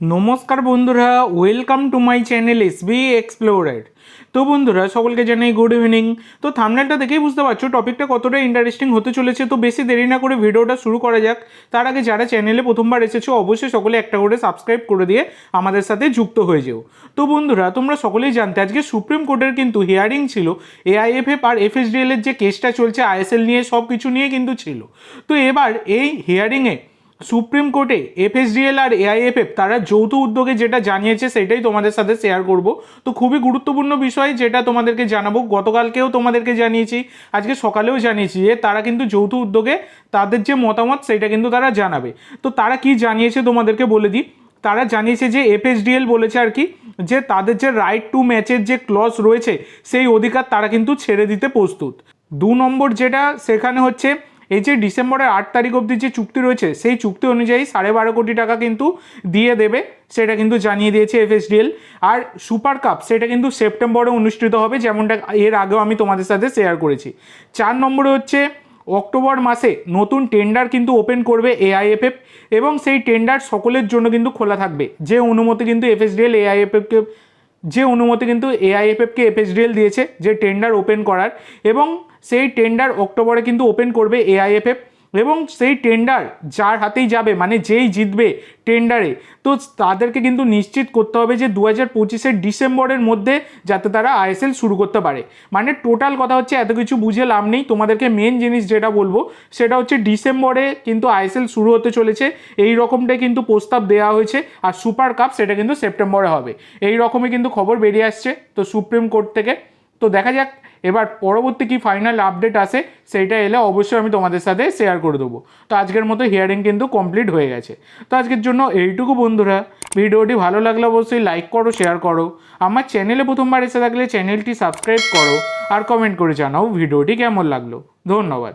নমস্কার বন্ধুরা welcome to my channel S B Explorer তো বন্ধুরা, সকলকে জানাই গুড ইভিনিং তো থামনেলটা দেখেই বুঝতে পারছ টপিকটা কতটা ইন্টারেস্টিং হতে চলেছে। তো বেশি দেরি না করে ভিডিওটা শুরু করা যাক। তার আগে যারা চ্যানেলে প্রথমবার এসেছ, অবশ্যই সকলে একটা করে সাবস্ক্রাইব করে দিয়ে আমাদের সাথে যুক্ত হয়ে যেও। তো বন্ধুরা, তোমরা সকলেই জানতে, আজকে সুপ্রিম কোর্টের কিন্তু হিয়ারিং ছিল। এআইএফএফ আর এফএসডিএল এর যে কেসটা চলছে আইএসএল নিয়ে সব কিছু নিয়ে কিন্তু ছিল। তো এবার এই হিয়ারিংয়ে সুপ্রিম কোর্টে এফএসডিএল আর এআইএফএফ, তারা যৌথ উদ্যোগে যেটা জানিয়েছে সেটাই তোমাদের সাথে শেয়ার করব। তো খুবই গুরুত্বপূর্ণ বিষয় যেটা তোমাদেরকে জানাব। গতকালকেও তোমাদেরকে জানিয়েছি, আজকে সকালেও জানিয়েছি যে তারা কিন্তু যৌথ উদ্যোগে তাদের যে মতামত সেটা কিন্তু তারা জানাবে। তো তারা কি জানিয়েছে তোমাদেরকে বলে দিই? তারা জানিয়েছে যে এফএসডিএল বলেছে আর কি, যে তাদের যে রাইট টু ম্যাচের যে ক্লজ রয়েছে, সেই অধিকার তারা কিন্তু ছেড়ে দিতে প্রস্তুত। দু নম্বর যেটা, সেখানে হচ্ছে এই যে ডিসেম্বরের আট তারিখ অবধি যে চুক্তি রয়েছে, সেই চুক্তি অনুযায়ী সাড়ে বারো কোটি টাকা কিন্তু দিয়ে দেবে, সেটা কিন্তু জানিয়ে দিয়েছে এফএসডিএল। আর সুপার কাপ, সেটা কিন্তু সেপ্টেম্বরে অনুষ্ঠিত হবে, যেমনটা এর আগেও আমি তোমাদের সাথে শেয়ার করেছি। চার নম্বরে হচ্ছে অক্টোবর মাসে নতুন টেন্ডার কিন্তু ওপেন করবে এআইএফএফ এবং সেই টেন্ডার সকলের জন্য কিন্তু খোলা থাকবে। যে অনুমতি কিন্তু এফএসডিএল এআইএফএফকে যে অনুমতি কিন্তু এআইএফএফকে এফএসডিএল দিয়েছে, যে টেন্ডার ওপেন করার এবং সেই টেন্ডার অক্টোবরে কিন্তু ওপেন করবে এআইএফএফ এবং সেই টেন্ডার যার হাতেই যাবে মানে যেই জিতবে টেন্ডারে তো তাদেরকে কিন্তু নিশ্চিত করতে হবে যে দু হাজার পঁচিশের ডিসেম্বরের মধ্যে যাতে তারা আইএসএল শুরু করতে পারে। মানে টোটাল কথা হচ্ছে এত কিছু বুঝে লাভ নেই। তোমাদেরকে মেন জিনিস যেটা বলব, সেটা হচ্ছে ডিসেম্বরে কিন্তু আইএসএল শুরু হতে চলেছে। এই রকমটাই কিন্তু প্রস্তাব দেওয়া হয়েছে আর সুপার কাপ সেটা কিন্তু সেপ্টেম্বরে হবে। এই রকমই কিন্তু খবর বেরিয়ে আসছে তো সুপ্রিম কোর্ট থেকে। তো দেখা যাক এবার পরবর্তী কি ফাইনাল আপডেট আসে, সেইটা এলে অবশ্যই আমি তোমাদের সাথে শেয়ার করে দেবো। তো আজকের মতো হিয়ারিং কিন্তু কমপ্লিট হয়ে গেছে। তো আজকের জন্য এইটুকু বন্ধুরা। ভিডিওটি ভালো লাগলে অবশ্যই লাইক করো শেয়ার করো। আমার চ্যানেলে প্রথমবার এসে থাকলে চ্যানেলটি সাবস্ক্রাইব করো। আর কমেন্ট করে জানাও ভিডিওটি কেমন লাগল। ধন্যবাদ।